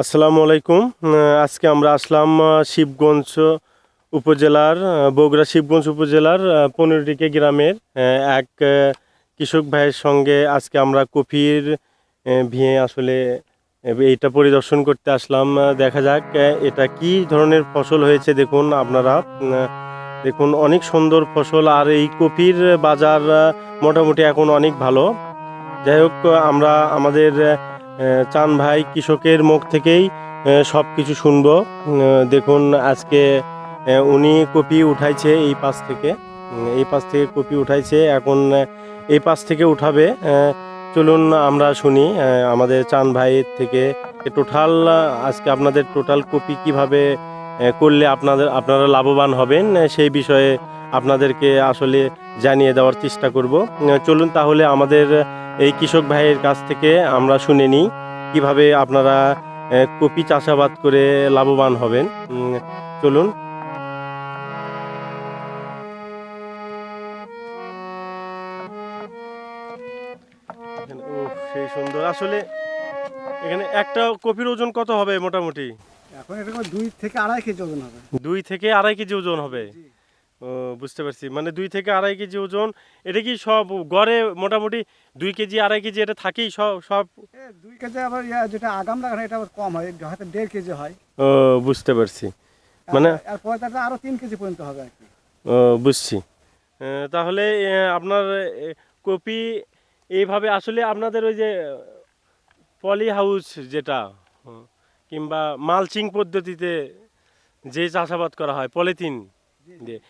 আসসালামু আলাইকুম। আজকে আমরা আসলাম শিবগঞ্জ উপজেলার বগুড়া শিবগঞ্জ উপজেলার পনেরোটিকে গ্রামের এক কৃষক ভাইয়ের সঙ্গে আজকে আমরা কফির ভিয়ে আসলে এইটা পরিদর্শন করতে আসলাম। দেখা যাক এটা কি ধরনের ফসল হয়েছে দেখুন আপনারা। দেখুন, অনেক সুন্দর ফসল আর এই কফির বাজার মোটামুটি এখন অনেক ভালো। যাই হোক, আমরা আমাদের চান ভাই কৃষকের মুখ থেকেই সব কিছু শুনব। দেখুন, আজকে উনি কপি উঠাইছে এই পাশ থেকে। এই পাশ থেকে কপি উঠাইছে, এখন এই পাশ থেকে উঠাবে। চলুন আমরা শুনি আমাদের চান ভাইয়ের থেকে টোটাল আজকে আপনাদের টোটাল কপি কীভাবে করলে আপনাদের, আপনারা লাভবান হবেন সেই বিষয়ে আপনাদেরকে আসলে জানিয়ে দেওয়ার চেষ্টা করব। চলুন তাহলে আমাদের এই কৃষক ভাইয়ের কাছ থেকে আমরা শুনে নিই কীভাবে আপনারা কপি চাষাবাদ করে লাভবান হবেন। চলুন। সেই সুন্দর। আসলে এখানে একটা কপির ওজন কত হবে মোটামুটি? এখন এরকম দুই থেকে আড়াই কেজি ওজন হবে। দুই থেকে আড়াই কেজি ওজন হবে। ও বুঝতে পারছি। মানে দুই থেকে আড়াই কেজি ওজন এটা কি সব গড়ে মোটামুটি দুই কেজি আড়াই কেজি এটা থাকেই সব সব? দুই কেজি আবার যেটা আগাম লাগানো এটা আবার কম হয় হয়তো দেড় কেজি হয়। ও বুঝতে পারছি। মানে আর- আর পরে তারপরে আরও তিন কেজি পর্যন্ত হবে আর কি। ও বুঝছি। তাহলে আপনার কপি এইভাবে আসলে আপনাদের ওই যে পলি হাউস যেটা কিংবা মালচিং পদ্ধতিতে যে চাষাবাদ করা হয় পলিথিন দিয়ে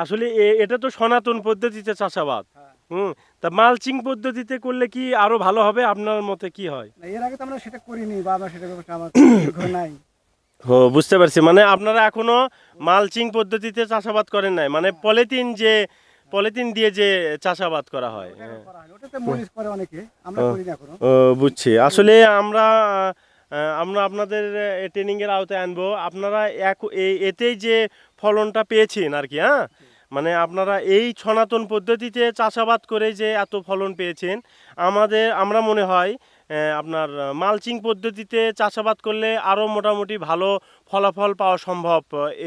আসলে এটা তো সনাতন পদ্ধতিতে চাষাবাদ। হ্যাঁ। হুম তা মালচিং পদ্ধতিতে করলে কি আরও ভালো হবে? আপনার মতে কি হয়? এর আগে তো আমরা সেটা করিনি বা আমরা সেটা নাই। ও বুঝতে পারছি। মানে আপনারা এখনও মালচিং পদ্ধতিতে চাষাবাদ করেন নাই? মানে পলিথিন যে পলিথিন দিয়ে যে চাষাবাদ করা হয় হ্যাঁ। ও। করি না এখনও। ও বুঝছি। আসলে আমরা আমরা আপনাদের ট্রেনিং এর আওতায় আনব। আপনারা এক এই এতেই যে ফলনটা পেয়েছেন আর কি হ্যাঁ? মানে আপনারা এই সনাতন পদ্ধতিতে চাষাবাদ করে যে এত ফলন পেয়েছেন, আমাদের, আমরা মনে হয় আপনার মালচিং পদ্ধতিতে চাষাবাদ করলে আরও মোটামুটি ভালো ফলাফল পাওয়া সম্ভব,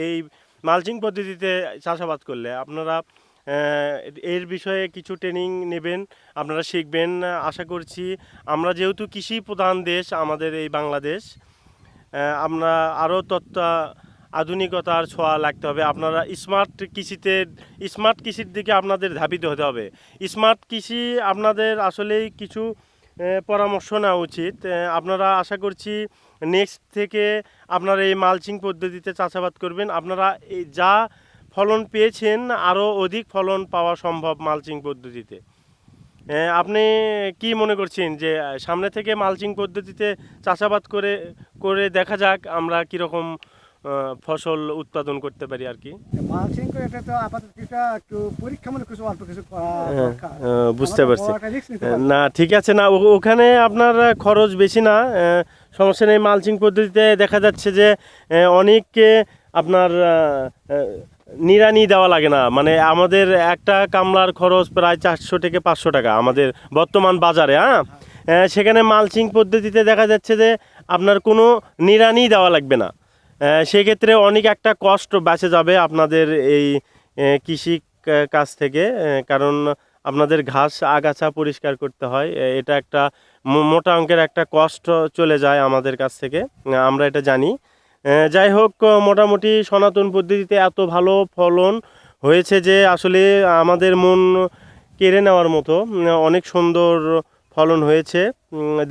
এই মালচিং পদ্ধতিতে চাষাবাদ করলে। আপনারা এর বিষয়ে কিছু ট্রেনিং নেবেন, আপনারা শিখবেন, আশা করছি। আমরা যেহেতু কৃষি প্রধান দেশ আমাদের এই বাংলাদেশ আমরা আরও তত্ত্ব আধুনিকতার ছোঁয়া লাগতে হবে। আপনারা স্মার্ট কৃষিতে স্মার্ট কৃষির দিকে আপনাদের ধাবিত হতে হবে। স্মার্ট কৃষি আপনাদের আসলেই কিছু পরামর্শ নেওয়া উচিত। আপনারা আশা করছি নেক্সট থেকে আপনারা এই মালচিং পদ্ধতিতে চাষাবাদ করবেন। আপনারা যা ফলন পেয়েছেন, আরও অধিক ফলন পাওয়া সম্ভব মালচিং পদ্ধতিতে। আপনি কি মনে করছেন যে সামনে থেকে মালচিং পদ্ধতিতে চাষাবাদ করে করে দেখা যাক আমরা কীরকম ফসল উৎপাদন করতে পারি আর কি। মালচিং করে এটা তো আপাতত একটু পরীক্ষামূলক কিছু অল্প কিছু করা হ্যাঁ, বুঝতে পারছি। নিতে পারব না। ঠিক আছে না ওখানে আপনার খরচ বেশি না সমস্যা নেই মালচিং পদ্ধতিতে দেখা যাচ্ছে যে অনেককে আপনার নিড়ানি দেওয়া লাগে না। মানে আমাদের একটা কামলার খরচ প্রায় চারশো থেকে পাঁচশো টাকা আমাদের বর্তমান বাজারে হ্যাঁ? সেখানে মালচিং পদ্ধতিতে দেখা যাচ্ছে যে আপনার কোনো নিড়ানি দেওয়া লাগবে না। সেক্ষেত্রে অনেক একটা কষ্ট বেঁচে যাবে আপনাদের এই কৃষি কাজ থেকে কারণ আপনাদের ঘাস আগাছা পরিষ্কার করতে হয় এটা একটা মোটা অঙ্কের একটা কষ্ট চলে যায় আমাদের কাছ থেকে আমরা এটা জানি। যাই হোক, মোটামুটি সনাতন পদ্ধতিতে এত ভালো ফলন হয়েছে যে আসলে আমাদের মন কেড়ে নেওয়ার মতো অনেক সুন্দর ফলন হয়েছে।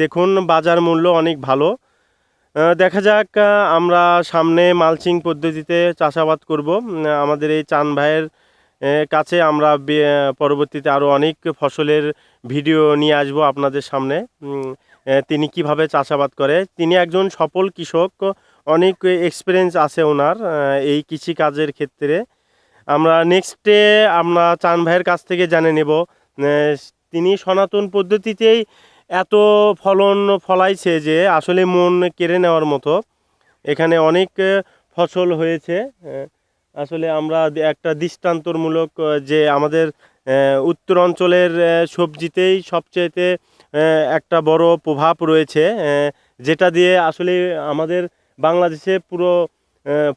দেখুন, বাজার মূল্য অনেক ভালো। দেখা যাক আমরা সামনে মালচিং পদ্ধতিতে চাষাবাদ করব। আমাদের এই চান ভাইয়ের কাছে আমরা পরবর্তীতে আরও অনেক ফসলের ভিডিও নিয়ে আসব আপনাদের সামনে। তিনি কীভাবে চাষাবাদ করে, তিনি একজন সফল কৃষক, অনেক এক্সপিরিয়েন্স আছে ওনার এই কৃষি কাজের ক্ষেত্রে। আমরা নেক্সটে আমরা চান ভাইয়ের কাছ থেকে জেনে নেব। তিনি সনাতন পদ্ধতিতেই এত ফলন ফলাইছে যে আসলে মন কেড়ে নেওয়ার মতো। এখানে অনেক ফসল হয়েছে আসলে আমরা একটা দৃষ্টান্তমূলক যে আমাদের উত্তর অঞ্চলের সবজিতেই সবচেয়েতে একটা বড় প্রভাব রয়েছে যেটা দিয়ে আসলে আমাদের বাংলাদেশে পুরো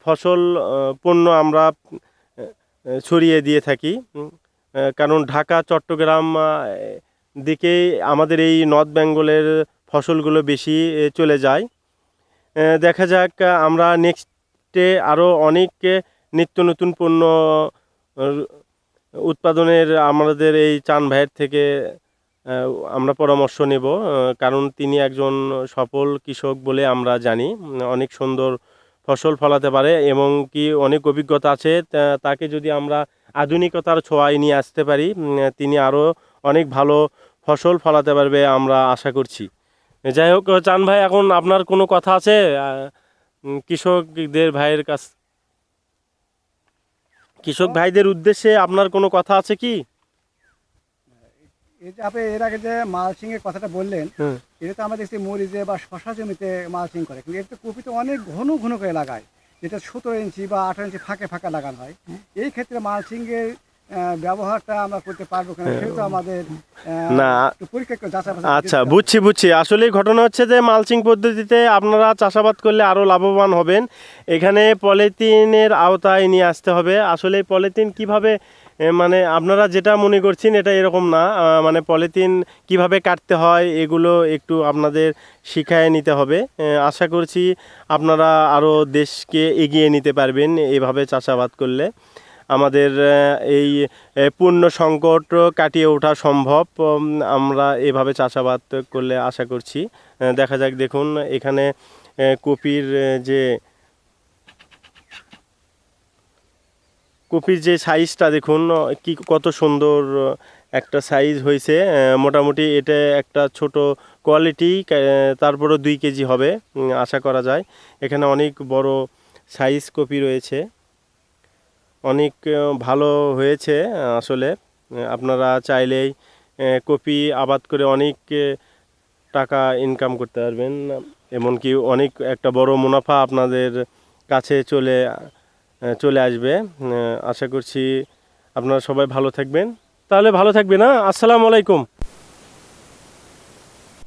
ফসল পণ্য আমরা ছড়িয়ে দিয়ে থাকি। কারণ ঢাকা, চট্টগ্রাম দিকেই আমাদের এই নর্থ বেঙ্গলের ফসলগুলো বেশি চলে যায়। দেখা যাক আমরা নেক্সটে আরও অনেক নিত্য নতুন পণ্য উৎপাদনের আমাদের এই চান ভাইয়ের থেকে আমরা পরামর্শ নেব কারণ তিনি একজন সফল কৃষক বলে আমরা জানি। অনেক সুন্দর ফসল ফলাতে পারে, এবং কি অনেক অভিজ্ঞতা আছে তাকে যদি আমরা আধুনিকতার ছোঁয়ায় নিয়ে আসতে পারি তিনি আরও অনেক ভালো ফসল ফলাতে পারবে আমরা আশা করছি। যাই হোক চান ভাই এখন আপনার কোনো কথা আছে? কৃষকদের ভাইয়ের কাছ কৃষক ভাইদের উদ্দেশ্যে আপনার কোনো কথা আছে কি? এই যে আপনি এর আগে যে মালচিং এর কথাটা বললেন। এটা তো আমরা দেখছি মরিচে বা শশা জমিতে মালচিং করে কিন্তু এটা তো কপিতে অনেক ঘন ঘন করে লাগায়। যেটা সতেরো ইঞ্চি বা আঠারো ইঞ্চি ফাঁকে ফাঁকা লাগানো হয়। এই ক্ষেত্রে আহ, ব্যবহারটা আমরা করতে পারব কিনা সেটা আমাদের না। আচ্ছা বুঝছি বুঝছি। আসলে ঘটনা হচ্ছে যে মালচিং পদ্ধতিতে আপনারা চাষাবাদ করলে আরও লাভবান হবেন। এখানে পলিথিনের আওতায় নিয়ে আসতে হবে। আসলে পলিথিন কীভাবে মানে আপনারা যেটা মনে করছেন এটা এরকম না। মানে পলিথিন কীভাবে কাটতে হয় এগুলো একটু আপনাদের শিখায় নিতে হবে। আশা করছি আপনারা আরও দেশকে এগিয়ে নিতে পারবেন এভাবে চাষাবাদ করলে। আমাদের এই পূর্ণ সংকট কাটিয়ে ওঠা সম্ভব। আমরা এভাবে চাষাবাদ করলে আশা করছি। দেখা যাক, দেখুন, এখানে কপির যে কপির যে সাইজটা, দেখুন, কি, কত সুন্দর একটা সাইজ হয়েছে। মোটামুটি এটা একটা ছোট কোয়ালিটি তারপরও দুই কেজি হবে আশা করা যায়। এখানে অনেক বড় সাইজ কপি রয়েছে। অনেক ভালো হয়েছে, আসলে। আপনারা চাইলেই কপি আবাদ করে অনেক টাকা ইনকাম করতে পারবেন। এমনকি অনেক একটা বড় মুনাফা আপনাদের কাছে চলে চলে আসবে। আশা করছি আপনারা সবাই ভালো থাকবেন। তাহলে ভালো থাকবেন না আসসালামু আলাইকুম।